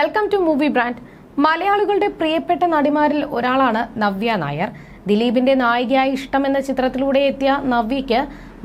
Welcome to movie brand മലയാളികളുടെ പ്രിയപ്പെട്ട നടിമാരിൽ ഒരാളാണ് നവ്യ നായർ. ദിലീപിന്റെ നായികയായി ഇഷ്ടം എന്ന ചിത്രത്തിലൂടെ എത്തിയ നവ്യയ്ക്ക്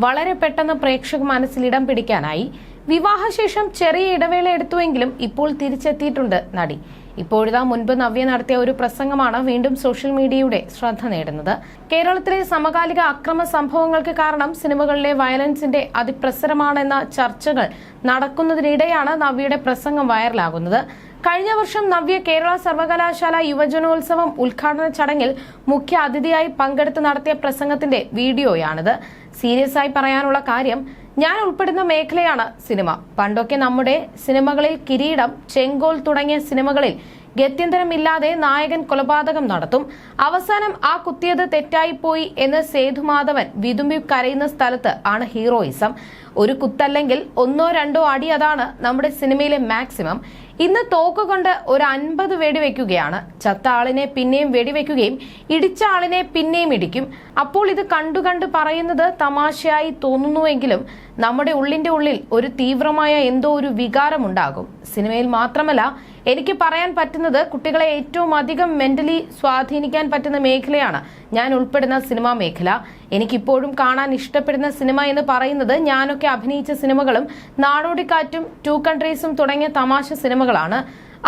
വളരെ പെട്ടെന്ന് പ്രേക്ഷക മനസ്സിൽ ഇടം പിടിക്കാനായി വിവാഹശേഷം ചെറിയ ഇടവേള എടുത്തുവെങ്കിലും ഇപ്പോൾ തിരിച്ചെത്തിയിട്ടുണ്ട് നടി. ഇപ്പോഴിതാ മുൻപ് നവ്യ നടത്തിയ ഒരു പ്രസംഗമാണ് വീണ്ടും സോഷ്യൽ മീഡിയയുടെ ശ്രദ്ധ നേടുന്നത്. കേരളത്തിലെ സമകാലിക അക്രമ സംഭവങ്ങൾക്ക് കാരണം സിനിമകളിലെ വയലൻസിന്റെ അതിപ്രസരമാണെന്ന ചർച്ചകൾ നടക്കുന്നതിനിടെയാണ് നവ്യയുടെ പ്രസംഗം വൈറലാകുന്നത്. കഴിഞ്ഞ വർഷം നവ്യ കേരള സർവകലാശാല യുവജനോത്സവം ഉദ്ഘാടന ചടങ്ങിൽ മുഖ്യ അതിഥിയായി പങ്കെടുത്ത് നടത്തിയ പ്രസംഗത്തിന്റെ വീഡിയോയാണിത്. സീരിയസ് ആയി പറയാനുള്ള കാര്യം ഞാൻ ഉൾപ്പെടുന്ന മേഖലയാണ് സിനിമ. പണ്ടൊക്കെ നമ്മുടെ സിനിമകളിൽ കിരീടം ചെങ്കോൽ തുടങ്ങിയ സിനിമകളിൽ ഗത്യന്തരമില്ലാതെ നായകൻ കൊലപാതകം നടത്തും. അവസാനം ആ കുത്തിയത് തെറ്റായിപ്പോയി എന്ന് സേതുമാധവൻ വിതുമ്പി കരയുന്ന സ്ഥലത്ത് ആണ് ഹീറോയിസം. ഒരു കുത്തല്ലെങ്കിൽ ഒന്നോ രണ്ടോ അടി അതാണ് നമ്മുടെ സിനിമയിലെ മാക്സിമം. ഇന്ന് തോക്ക് കൊണ്ട് ഒരു അൻപത് വെടിവെക്കുകയാണ് ചത്ത ആളിനെ പിന്നെയും വെടിവെക്കുകയും ഇടിച്ച ആളിനെ പിന്നെയും ഇടിക്കും. അപ്പോൾ ഇത് കണ്ടു കണ്ട് പറയുന്നത് തമാശയായി തോന്നുന്നുവെങ്കിലും നമ്മുടെ ഉള്ളിന്റെ ഉള്ളിൽ ഒരു തീവ്രമായ എന്തോ ഒരു വികാരമുണ്ടാകും. സിനിമയിൽ മാത്രമല്ല എനിക്ക് പറയാൻ പറ്റുന്നത് കുട്ടികളെ ഏറ്റവും അധികം മെന്റലി സ്വാധീനിക്കാൻ പറ്റുന്ന മേഖലയാണ്. ഞാൻ ഉൾപ്പെടുന്ന സിനിമാ മേഖല. എനിക്കിപ്പോഴും കാണാൻ ഇഷ്ടപ്പെടുന്ന സിനിമ എന്ന് പറയുന്നത് ഞാനൊക്കെ അഭിനയിച്ച സിനിമകളും നാടോടിക്കാറ്റും ടു കൺട്രീസും തുടങ്ങിയ തമാശ സിനിമകളാണ്.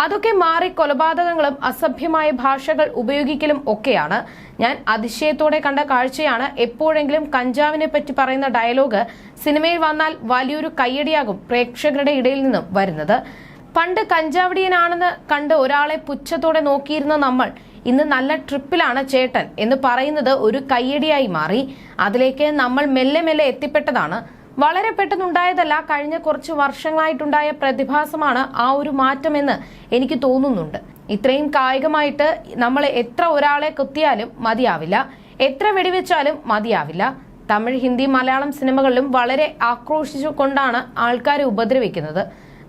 അതൊക്കെ മാറി കൊലപാതകങ്ങളും അസഭ്യമായ ഭാഷകൾ ഉപയോഗിക്കലും ഒക്കെയാണ്. ഞാൻ അതിശയത്തോടെ കണ്ട കാഴ്ചയാണ് എപ്പോഴെങ്കിലും കഞ്ചാവിനെ പറ്റി പറയുന്ന ഡയലോഗ് സിനിമയിൽ വന്നാൽ വലിയൊരു കയ്യടിയാകും പ്രേക്ഷകരുടെ ഇടയിൽ നിന്നും വരുന്നത്. പണ്ട് കഞ്ചാവടിയനാണെന്ന് കണ്ട് ഒരാളെ പുച്ഛത്തോടെ നോക്കിയിരുന്ന നമ്മൾ ഇന്ന് നല്ല ട്രിപ്പിലാണ് ചേട്ടൻ എന്ന് പറയുന്നത് ഒരു കയ്യടിയായി മാറി. അതിലേക്ക് നമ്മൾ മെല്ലെ മെല്ലെ എത്തിപ്പെട്ടതാണ്. വളരെ പെട്ടെന്നുണ്ടായതല്ല കഴിഞ്ഞ കുറച്ച് വർഷങ്ങളായിട്ടുണ്ടായ പ്രതിഭാസമാണ് ആ ഒരു മാറ്റമെന്ന് എനിക്ക് തോന്നുന്നുണ്ട്. ഇത്രയും കായികമായിട്ട് നമ്മൾ എത്ര ഒരാളെ കുത്തിയാലും മതിയാവില്ല. എത്ര വെടിവെച്ചാലും മതിയാവില്ല. തമിഴ് ഹിന്ദി മലയാളം സിനിമകളിലും വളരെ ആക്രോശിച്ചു കൊണ്ടാണ് ആൾക്കാരെ ഉപദ്രവിക്കുന്നത്.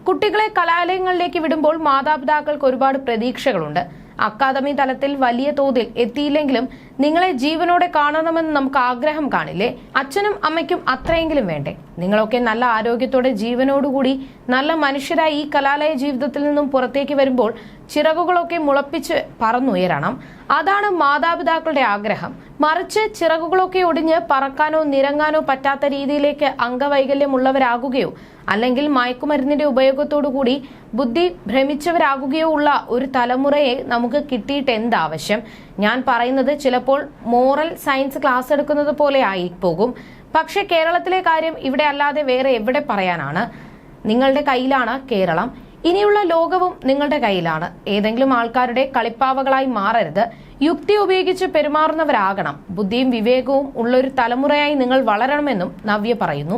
കുട്ടികളെ കലാലയങ്ങളിലേക്ക് വിടുമ്പോൾ മാതാപിതാക്കൾക്ക് ഒരുപാട് പ്രതീക്ഷകളുണ്ട്. അക്കാദമി തലത്തിൽ വലിയ തോതിൽ എത്തിയില്ലെങ്കിലും നിങ്ങളെ ജീവനോടെ കാണണമെന്ന് നമുക്ക് ആഗ്രഹം കാണില്ലേ? അച്ഛനും അമ്മയ്ക്കും അത്രയെങ്കിലും വേണ്ടേ? നിങ്ങളൊക്കെ നല്ല ആരോഗ്യത്തോടെ ജീവനോടുകൂടി നല്ല മനുഷ്യരായി ഈ കലാലയ ജീവിതത്തിൽ നിന്നും പുറത്തേക്ക് വരുമ്പോൾ ചിറകുകളൊക്കെ മുളപ്പിച്ച് പറന്നുയരണം. അതാണ് മാതാപിതാക്കളുടെ ആഗ്രഹം. മറിച്ച് ചിറകുകളൊക്കെ ഒടിഞ്ഞ് പറക്കാനോ നിരങ്ങാനോ പറ്റാത്ത രീതിയിലേക്ക് അംഗവൈകല്യമുള്ളവരാകുകയോ അല്ലെങ്കിൽ മയക്കുമരുന്നിന്റെ ഉപയോഗത്തോടുകൂടി ബുദ്ധി ഭ്രമിച്ചവരാകുകയോ ഉള്ള ഒരു തലമുറയെ നമുക്ക് കിട്ടിയിട്ട് എന്താവശ്യം ഞാൻ പറയുന്നത് ചിലപ്പോൾ മോറൽ സയൻസ് ക്ലാസ് എടുക്കുന്നത് പോലെ ആയി പോകും. പക്ഷെ കേരളത്തിലെ കാര്യം ഇവിടെ അല്ലാതെ വേറെ എവിടെ പറയാനാണ്? നിങ്ങളുടെ കയ്യിലാണ് കേരളം. ഇനിയുള്ള ലോകവും നിങ്ങളുടെ കയ്യിലാണ്. ഏതെങ്കിലും ആൾക്കാരുടെ കളിപ്പാവകളായി മാറരുത്. യുക്തി ഉപയോഗിച്ച് പെരുമാറുന്നവരാകണം. ബുദ്ധിയും വിവേകവും ഉള്ളൊരു തലമുറയായി നിങ്ങൾ വളരണമെന്നും നവ്യ പറയുന്നു.